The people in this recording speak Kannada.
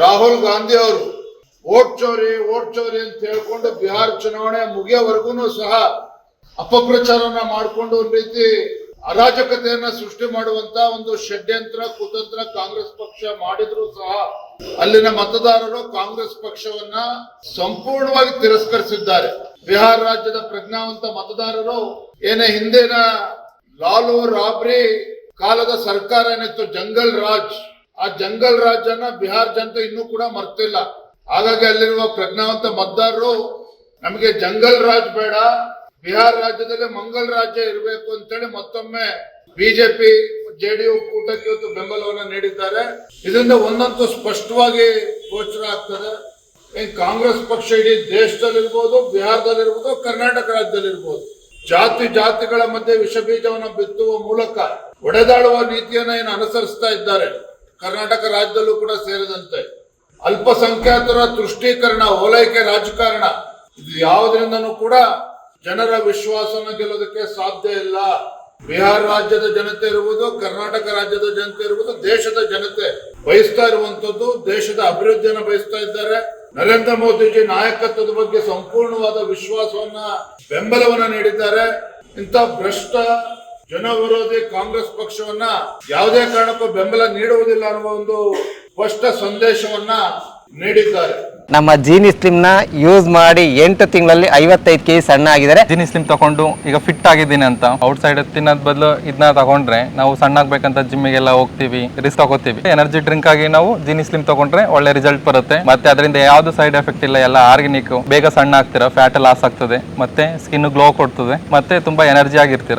ರಾಹುಲ್ ಗಾಂಧಿ ಅವರು ಓಟ್ ಚೋರಿ ಓಟ್ ಚೋರಿ ಅಂತ ಹೇಳ್ಕೊಂಡು ಬಿಹಾರ್ ಚುನಾವಣೆ ಮುಗಿಯೋವರೆಗೂ ಸಹ ಅಪಪ್ರಚಾರನ ಮಾಡಿಕೊಂಡು ಒಂದ್ ರೀತಿ ಅರಾಜಕತೆಯನ್ನ ಸೃಷ್ಟಿ ಮಾಡುವಂತ ಒಂದು ಷಡ್ಯಂತ್ರ, ಕುತಂತ್ರ ಕಾಂಗ್ರೆಸ್ ಪಕ್ಷ ಮಾಡಿದ್ರು ಸಹ ಅಲ್ಲಿನ ಮತದಾರರು ಕಾಂಗ್ರೆಸ್ ಪಕ್ಷವನ್ನ ಸಂಪೂರ್ಣವಾಗಿ ತಿರಸ್ಕರಿಸಿದ್ದಾರೆ. ಬಿಹಾರ ರಾಜ್ಯದ ಪ್ರಜ್ಞಾವಂತ ಮತದಾರರು ಏನೇ ಹಿಂದಿನ ಲಾಲು, ರಾಬ್ರಿ ಕಾಲದ ಸರ್ಕಾರ ಏನಿತ್ತು, ಜಂಗಲ್ ರಾಜ್ ಆ ಜಂಗಲ್ ರಾಜನ ಬಿಹಾರ್ ಜನತೆ ಇನ್ನೂ ಕೂಡ ಮರ್ತಿಲ್ಲ. ಹಾಗಾಗಿ ಅಲ್ಲಿರುವ ಪ್ರಜ್ಞಾವಂತ ಮತದಾರರು, ನಮಗೆ ಜಂಗಲ್ ರಾಜ್ ಬೇಡ, ಬಿಹಾರ್ ರಾಜ್ಯದಲ್ಲಿ ಮಂಗಲ್ ರಾಜ್ಯ ಇರಬೇಕು ಅಂತೇಳಿ ಮತ್ತೊಮ್ಮೆ ಬಿಜೆಪಿ ಯು ಕೂಟಕ್ಕೆ ಇವತ್ತು ಬೆಂಬಲವನ್ನು ನೀಡಿದ್ದಾರೆ. ಇದರಿಂದ ಒಂದಂತೂ ಸ್ಪಷ್ಟವಾಗಿ ಗೋಚರ ಆಗ್ತದೆ. ಏನ್ ಕಾಂಗ್ರೆಸ್ ಪಕ್ಷ ಇಡೀ ದೇಶದಲ್ಲಿರ್ಬೋದು, ಬಿಹಾರದಲ್ಲಿರ್ಬೋದು, ಕರ್ನಾಟಕ ರಾಜ್ಯದಲ್ಲಿರ್ಬೋದು. ಜಾತಿ ಜಾತಿಗಳ ಮಧ್ಯೆ ವಿಷ ಬೀಜವನ್ನು ಬಿತ್ತುವ ಮೂಲಕ ಒಡೆದಾಡುವ ನೀತಿಯನ್ನ ಏನು ಅನುಸರಿಸ್ತಾ ಇದ್ದಾರೆ? ಕರ್ನಾಟಕ ರಾಜ್ಯದಲ್ಲೂ ಕೂಡ ಸೇರಿದಂತೆ ಅಲ್ಪಸಂಖ್ಯಾತರ ತುಷ್ಟೀಕರಣ, ಓಲೈಕೆ ರಾಜಕಾರಣ, ಇದು ಯಾವುದರಿಂದನೂ ಕೂಡ ಜನರ ವಿಶ್ವಾಸವನ್ನು ಗೆಲ್ಲೋದಕ್ಕೆ ಸಾಧ್ಯ ಇಲ್ಲ. ಬಿಹಾರ ರಾಜ್ಯದ ಜನತೆ ಇರುವುದು, ಕರ್ನಾಟಕ ರಾಜ್ಯದ ಜನತೆ ಇರುವುದು, ದೇಶದ ಜನತೆ ಬಯಸ್ತಾ ಇರುವಂತದ್ದು ದೇಶದ ಅಭಿವೃದ್ಧಿಯನ್ನು ಬಯಸ್ತಾ ಇದ್ದಾರೆ. ನರೇಂದ್ರ ಮೋದಿಜಿ ನಾಯಕತ್ವದ ಬಗ್ಗೆ ಸಂಪೂರ್ಣವಾದ ವಿಶ್ವಾಸವನ್ನ, ಬೆಂಬಲವನ್ನ ನೀಡಿದ್ದಾರೆ. ಇಂಥ ಭ್ರಷ್ಟ ಜನ ವಿರೋಧಿ ಕಾಂಗ್ರೆಸ್ ಪಕ್ಷವನ್ನ ಯಾವುದೇ ಕಾರಣಕ್ಕೂ ಬೆಂಬಲ ನೀಡುವುದಿಲ್ಲ ಅನ್ನುವ ಒಂದು ಸ್ಪಷ್ಟ ಸಂದೇಶವನ್ನ ನೀಡಿದ್ದಾರೆ. ನಮ್ಮ ಜೀನಿ ಸ್ಲಿಮ್ನ ಯೂಸ್ ಮಾಡಿ ಎಂಟು ತಿಂಗಳಲ್ಲಿ ಐವತ್ತೈದು ಕೆಜಿ ಸಣ್ಣ ಆಗಿದ್ದಾರೆ. ಜಿನಿ ಸ್ಲಿಮ್ ತಗೊಂಡು ಈಗ ಫಿಟ್ ಆಗಿದ್ದೀನಿ ಅಂತ. ಔಟ್ ಸೈಡ್ ತಿನ್ನೋದ್ ಬದಲು ಇದನ್ನ ತಗೊಂಡ್ರೆ ನಾವು ಸಣ್ಣ ಆಗ್ಬೇಕಂತ ಜಿಮ್ಮಿಗೆಲ್ಲ ಹೋಗ್ತೀವಿ ರಿಸ್ಕ್ ತಗೋತೀವಿ. ಎನರ್ಜಿ ಡ್ರಿಂಕ್ ಆಗಿ ನಾವು ಜೀನಿ ಸ್ಲಿಮ್ ತಗೊಂಡ್ರೆ ಒಳ್ಳೆ ರಿಸಲ್ಟ್ ಬರುತ್ತೆ. ಮತ್ತೆ ಅದರಿಂದ ಯಾವ್ದು ಸೈಡ್ ಎಫೆಕ್ಟ್ ಇಲ್ಲ ಎಲ್ಲ ಆರ್ಗ್ಯಾನಿಕ್ ಬೇಗ ಸಣ್ಣ ಆಗ್ತೀರಾ ಫ್ಯಾಟ್ ಲಾಸ್ ಆಗ್ತದೆ. ಮತ್ತೆ ಸ್ಕಿನ್ ಗ್ಲೋ ಕೊಡ್ತದೆ. ಮತ್ತೆ ತುಂಬಾ ಎನರ್ಜಿ ಆಗಿರ್ತೀರಾ.